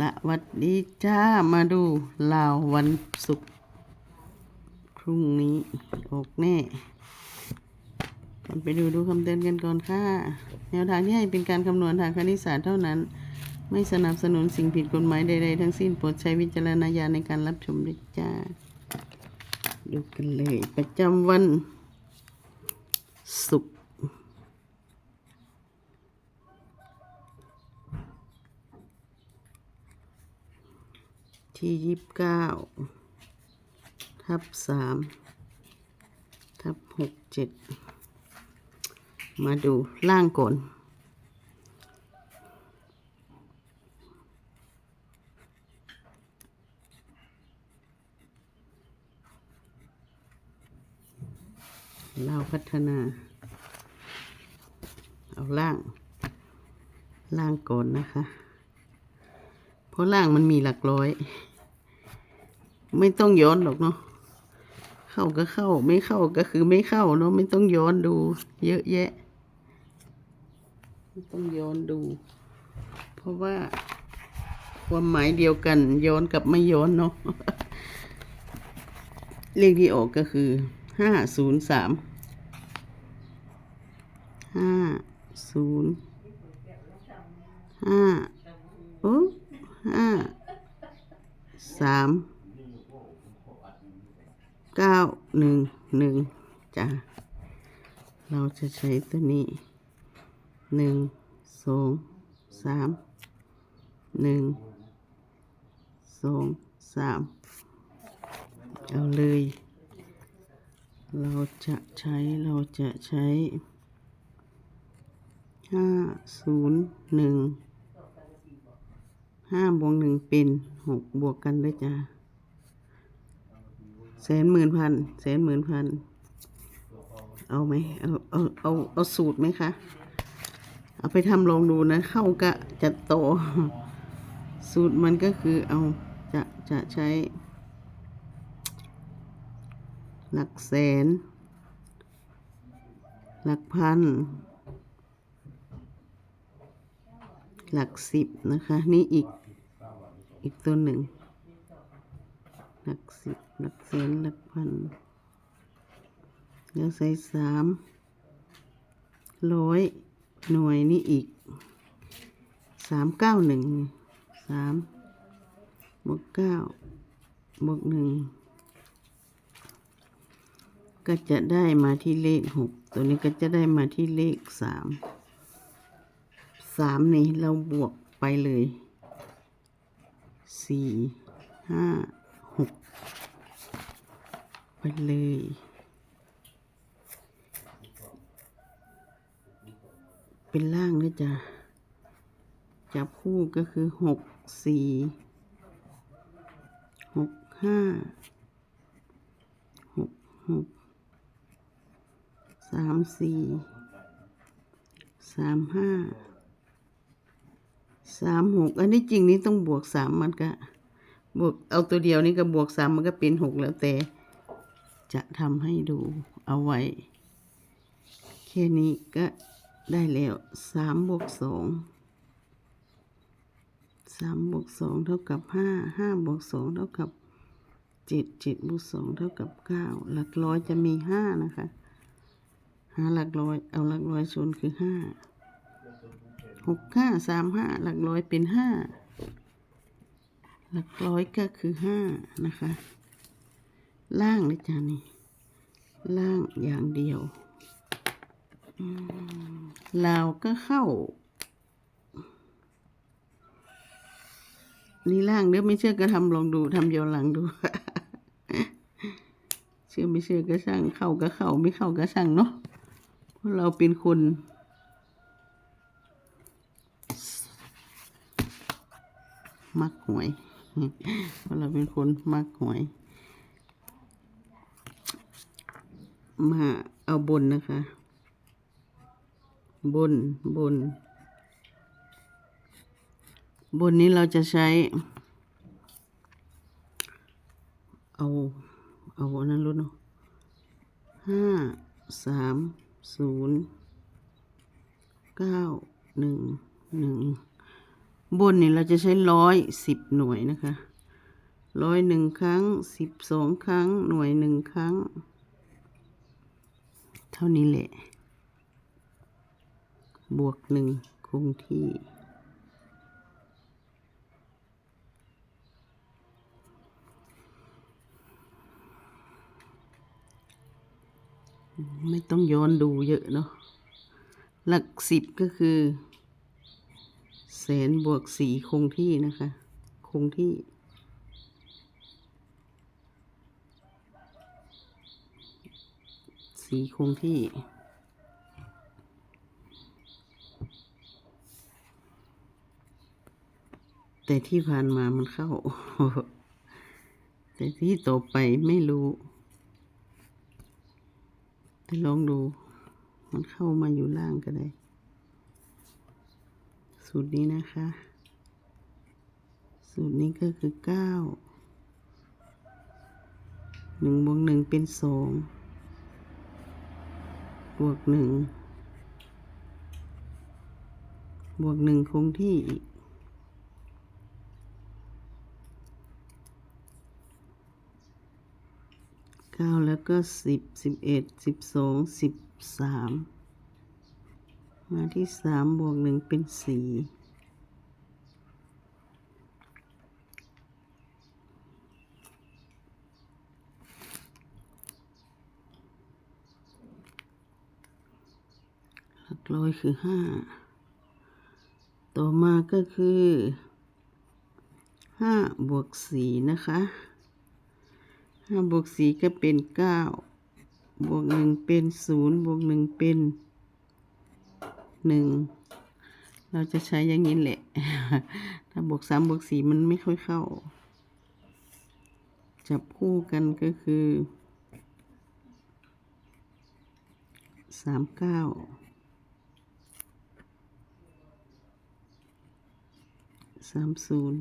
สวัสดีจ้า มาดูลาววันศุกร์พรุ่งนี้ออกแน่ก่อนไปดูดูคำเตือนกันก่อนค่ะ แนวทางที่ให้เป็นการคำนวณทางคณิตศาสตร์เท่านั้น ไม่สนับสนุนสิ่งผิดกฎหมายใดๆทั้งสิ้นโปรดใช้วิจารณญาณในการรับชมด้วยจ้า ดูกันเลยประจำวันศุกร์ ที่ยี่สิบเก้าทับสามทับหกเจ็ดมาดูล่างก่อนเราพัฒนา เอาล่าง ล่างก่อนนะคะ เพราะล่างมันมีหลักร้อย ไม่ต้องย้อนหรอกเนาะเข้าก็เข้า ไม่เข้าก็คือไม่เข้าเนาะไม่ต้องย้อนดู เยอะแยะ ไม่ต้องย้อนดู เพราะว่าความหมายเดียวกัน ย้อนกับไม่ย้อนเนาะเลขที่ออกก็คือห้าศูนย์สามห้าศูนย์ห้าโอ้ห้าสาม เก้าหนึ่งหนึ่งจ้ะเราจะใช้ตัวนี้หนึ่งสองสามหนึ่งสองสามเอาเลย เราจะใช้เราจะใช้ห้าศูนย์หนึ่งห้าบวกหนึ่งเป็นหกบวกกันด้วยจ้า แสนหมื่นพันแสนหมื่นพัน เอาไหมเอาเอาเอาเอาสูตรไหมคะ เอาไปทำลองดูนะ เข้ากะจะโต สูตรมันก็คือเอาจะจะใช้ หลักแสน หลักพัน หลักสิบนะคะ นี่อีกอีกตัวหนึ่ง ลักสิบหลักแสนหลักพันแล้วใส่สามร้อยหน่วยนี่อีกสามเก้าหนึ่งสามบวกเก้าบวกหนึ่งก็จะได้มาที่เลขหกตัวนี้ก็จะได้มาที่เลขสามสามนี่เราบวกไปเลยสี่ห้า ไปเลย เป็นล่างด้วยจ้ะจับคู่ก็คือหกสี่หกห้าหกหกสามสี่สามห้าสามหกอันนี้จริงนี่ต้องบวกสามมันก็บวกเอาตัวเดียวนี่ก็บวกสามมันก็เป็นหกแล้วแต่ จะทำให้ดูเอาไว้ แค่นี้ก็ได้แล้วสามบวกสองสามบวกสองเท่ากับห้าห้าบวกสองเท่ากับเจ็ดเจ็ดบวกสองเท่ากับเก้าหลักร้อยจะมีห้านะคะหาหลักร้อยเอาหลักร้อยส่วนคือห้าหกห้าสามห้าหลักร้อยเป็นห้าหลักร้อยก็คือห้านะคะ ล่างเลยจ้านี่ล่างอย่างเดียวอืมลาวก็เข้า นี่ล่างเดี๋ยวไม่เชื่อก็ทำลองดูทำย้อนหลังดู เชื่อไม่เชื่อก็ช่างเข้าก็เข้าไม่เข้าก็ช่างเนาะเพราะเราเป็นคนมักหวย เพราะเราเป็นคนมักหวย มาเอาบนนะคะ บนบน บนนี้เราจะใช้ เอา เอาอันนั้นรู้เนาะห้าสามศูนย์เก้าหนึ่งหนึ่งบนนี่เราจะใช้ร้อยสิบหน่วยนะคะร้อยหนึ่งครั้งสิบสองครั้งหน่วยหนึ่งครั้ง ท่านี้แหละ บวกหนึ่งคงที่ ไม่ต้องย้อนดูเยอะเนาะ หลักสิบก็คือแสนบวกสี่คงที่นะคะ คงที่ สีคงที่ แต่ที่ผ่านมามันเข้า แต่ที่ต่อไปไม่รู้ แต่ลองดู มันเข้ามาอยู่ล่างก็ได้ สูตรนี้นะคะ สูตรนี้ก็คือเก้าหนึ่งบวกหนึ่งเป็นสอง บวกหนึ่งบวกหนึ่งคงที่อีก เก้าแล้วก็สิบสิบเอ็ดสิบสองสิบสามมาที่สามบวกหนึ่งเป็นสี่ ร้อยคือห้า ต่อมาก็คือห้าบวกสี่นะคะห้าบวกสี่ก็เป็นเก้าบวกหนึ่งเป็นศูนย์บวกหนึ่งเป็นหนึ่งเราจะใช้อย่างนี้แหละ ถ้าบวกสามบวกสี่มันไม่ค่อยเข้า จับคู่กันก็คือสามเก้า สามศูนย์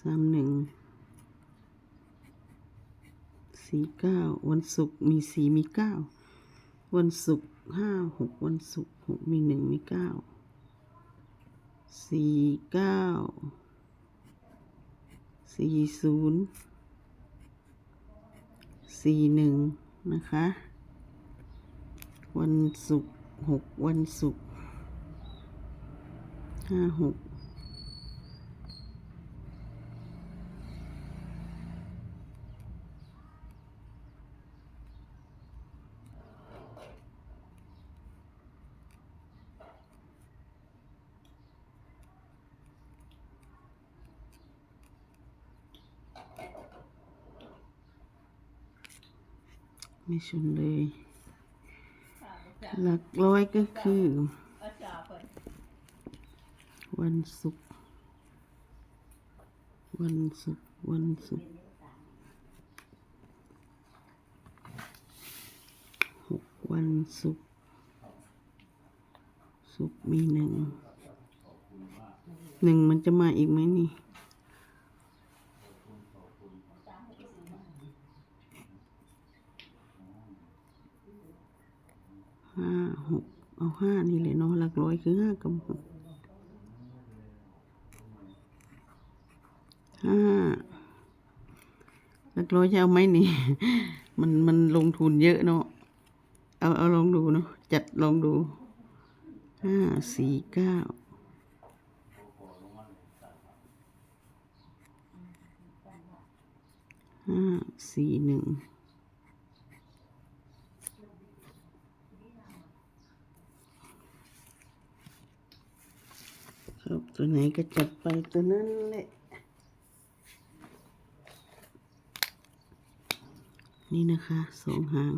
สามหนึ่งสี่เก้าวันศุกร์มีสี่มีเก้าวันศุกร์ห้าหกวันศุกร์หกมีหนึ่งมีเก้าสี่เก้าสี่ศูนย์สี่หนึ่งนะคะ วันศุกร์หกวันศุกร์ ห้าหกไม่ชนเลย หลักร้อยก็คือ วันศุกร์วันศุกร์วันศุกร์หกวันศุกร์ศุกร์มีหนึ่งหนึ่งมันจะมาอีกไหมนี่ห้าหกเอาห้านี่เลยเนาะหลักร้อยคือห้ากับหก ห้า หลักร้อยจะเอาไหมนี่ มันมันลงทุนเยอะเนาะ เอาเอาลองดูเนาะ จัดลองดู ห้าสี่เก้าห้าสี่หนึ่งครับตัวไหนก็จัดไปตัวนั้นแหละ นี่นะคะสองหาง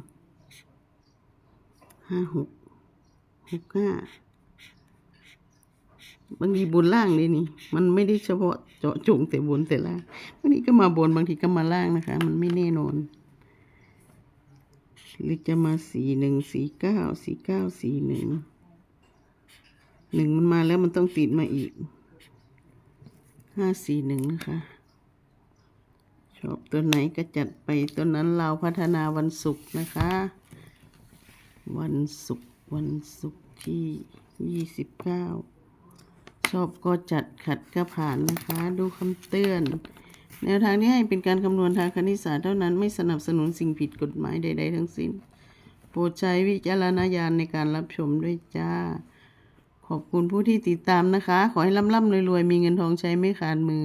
ห้าหกหกห้าบางทีบนล่างเลยนี่ มันไม่ได้เฉพาะเจาะจงแต่บนแต่ล่างบางทีก็มาบนบางทีก็มาล่างนะคะ มันไม่แน่นอน หรือจะมาสี่หนึ่งสี่เก้าสี่เก้าสี่หนึ่งหนึ่งมันมาแล้วมันต้องติดมาอีกห้าสี่หนึ่งนะคะ ชอบตัวไหนก็จัดไปตัวนั้นเราพัฒนาวันศุกร์นะคะ วันศุกร์วันศุกร์ที่ยี่สิบเก้า29ชอบก็จัดขัดก็ผ่านนะคะ ดูคำเตือน แนวทางที่ให้เป็นการคำนวณทางคณิตศาสตร์เท่านั้นไม่สนับสนุนสิ่งผิดกฎหมายใด ๆ ทั้งสิ้น โปรดใช้วิจารณญาณในการรับชมด้วยจ้า ขอบคุณผู้ที่ติดตามนะคะ ขอให้ร่ำๆรวยๆ มีเงินทองใช้ไม่ขาดมือ